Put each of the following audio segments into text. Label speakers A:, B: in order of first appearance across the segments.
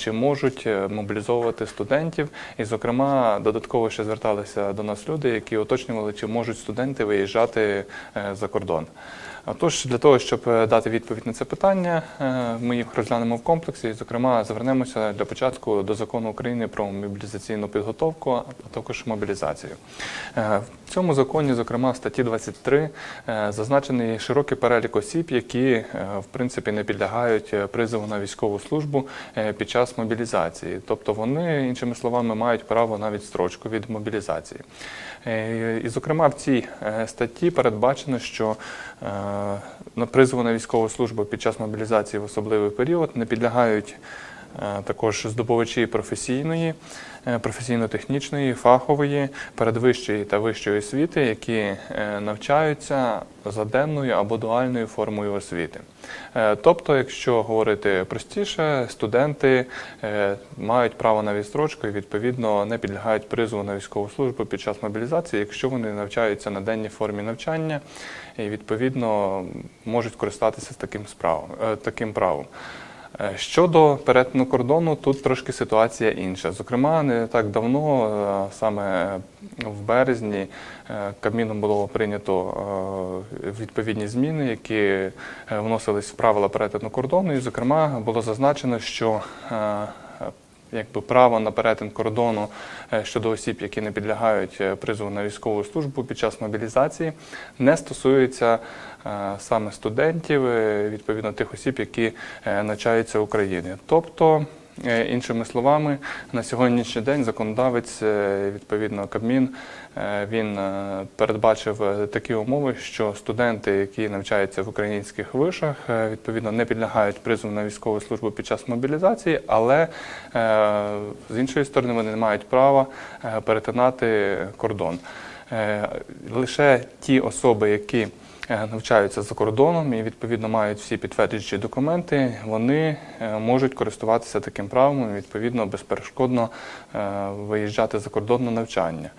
A: чи можуть е, мобілізовувати студентів. І, зокрема, додатково ще зверталися до нас люди, які уточнювали, чи можуть студенти виїжджати е, за кордон. Тож для того, щоб е, дати відповідь на це питання, ми їх розглянемо в комплексі. І, зокрема, звернемося для початку до закону України про мобілізаційну підготовку, а також мобілізацію. В цьому законі, зокрема, в статті 23 е, зазначений широкий перелік осіб, які в принципі не підлягають призову на військову службу під час мобілізації. Тобто вони, іншими словами, мають право на відстрочку від мобілізації. Е, І, зокрема, в цій е, статті передбачено, що е, на призову на військову службу під час мобілізації в особливий період не підлягають також здобувачі професійної, е, професійно-технічної, фахової, передвищої та вищої освіти, які е, навчаються за денною або дуальною формою освіти. Е, Тобто, якщо говорити простіше, студенти е, мають право на відстрочку і відповідно не підлягають призову на військову службу під час мобілізації, якщо вони навчаються на денній формі навчання і відповідно можуть користатися таким справом, е, таким правом. Е, Щодо перетину кордону, тут трошки ситуація інша. Зокрема, не так давно, е, саме в березні, е, Кабміном було прийнято відповідні зміни, які вносились в правила перетину кордону. І, зокрема, було зазначено, що Якби право на перетин кордону е, щодо осіб, які не підлягають е, призову на військову службу під час мобілізації, не стосується е, саме студентів, відповідно тих осіб, які навчаються в Україні. Тобто, іншими словами, на сьогоднішній день законодавець, е, відповідно Кабмін, е, він е, передбачив е, такі умови, що студенти, які навчаються в українських вишах, е, відповідно не підлягають призову на військову службу під час мобілізації, але е, з іншої сторони вони не мають права е, перетинати кордон. Е, Лише ті особи, які е, навчаються за кордоном і відповідно мають всі підтверджуючі документи, вони е, можуть користуватися таким правом і відповідно безперешкодно виїжджати за кордон на навчання.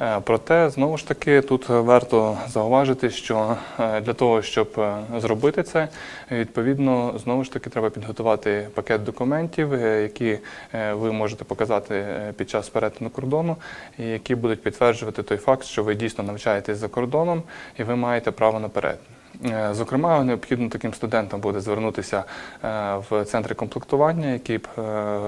A: Е, Проте знову ж таки тут варто зауважити, що е, для того, щоб е, зробити це, відповідно знову ж таки треба підготувати пакет документів, які ви можете показати під час перетину кордону, які будуть підтверджувати той факт, що ви дійсно навчаєтесь за кордоном і ви маєте право на перетин. Е, Зокрема, необхідно таким студентам буде звернутися е, в центри комплектування, які б е,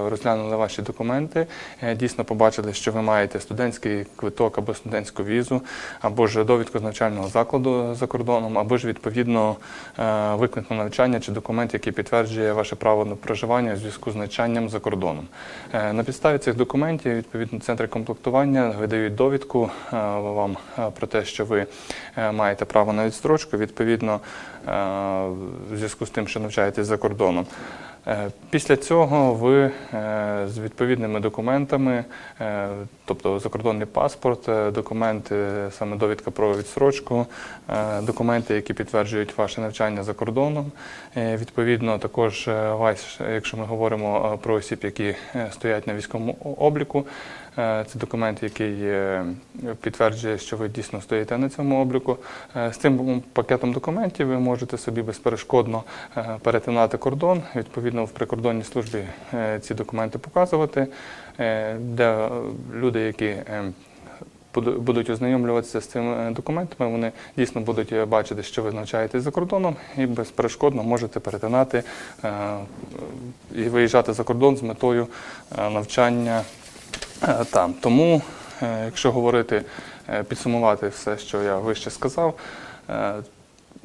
A: розглянули ваші документи, дійсно побачили, що ви маєте студентський квиток або студентську візу, або ж довідку з навчального закладу за кордоном, або ж відповідно е, виклик на навчання чи документ, який підтверджує ваше право на проживання у зв'язку з навчанням за кордоном. На підставі цих документів відповідно центри комплектування видають довідку вам про те, що ви маєте право на відстрочку. Відповідно, е, в зв'язку з тим, що навчаєтесь за кордоном. Е, Після цього ви е, з відповідними документами, тобто закордонний паспорт, документи, саме довідка про відстрочку, е, документи, які підтверджують ваше навчання за кордоном. Відповідно, також якщо ми говоримо про осіб, які стоять на військовому обліку, це документ, який е, підтверджує, що ви дійсно стоїте на цьому обліку. Е, З цим пакетом документів ви можете собі безперешкодно е, перетинати кордон. Відповідно, в прикордонній службі е, ці документи показувати, е, де е, люди, які е, будуть ознайомлюватися з цими документами, вони дійсно будуть е, бачити, що ви навчаєтесь за кордоном, і безперешкодно можете перетинати е, і виїжджати за кордон з метою е, навчання е, там. Тому, е, якщо говорити, е, підсумувати все, що я вище сказав, е,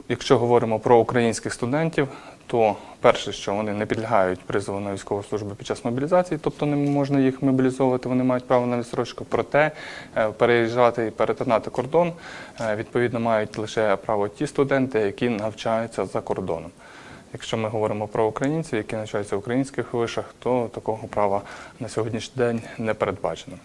A: якщо говоримо про українських студентів, то перше, що вони не підлягають призову на військову службу під час мобілізації, тобто не можна їх мобілізовувати, вони мають право на відстрочку. Проте е, переїжджати і перетинати кордон е, відповідно мають лише право ті студенти, які навчаються за кордоном. Якщо ми говоримо про українців, які навчаються в українських вишах, то такого права на сьогоднішній день не передбачено.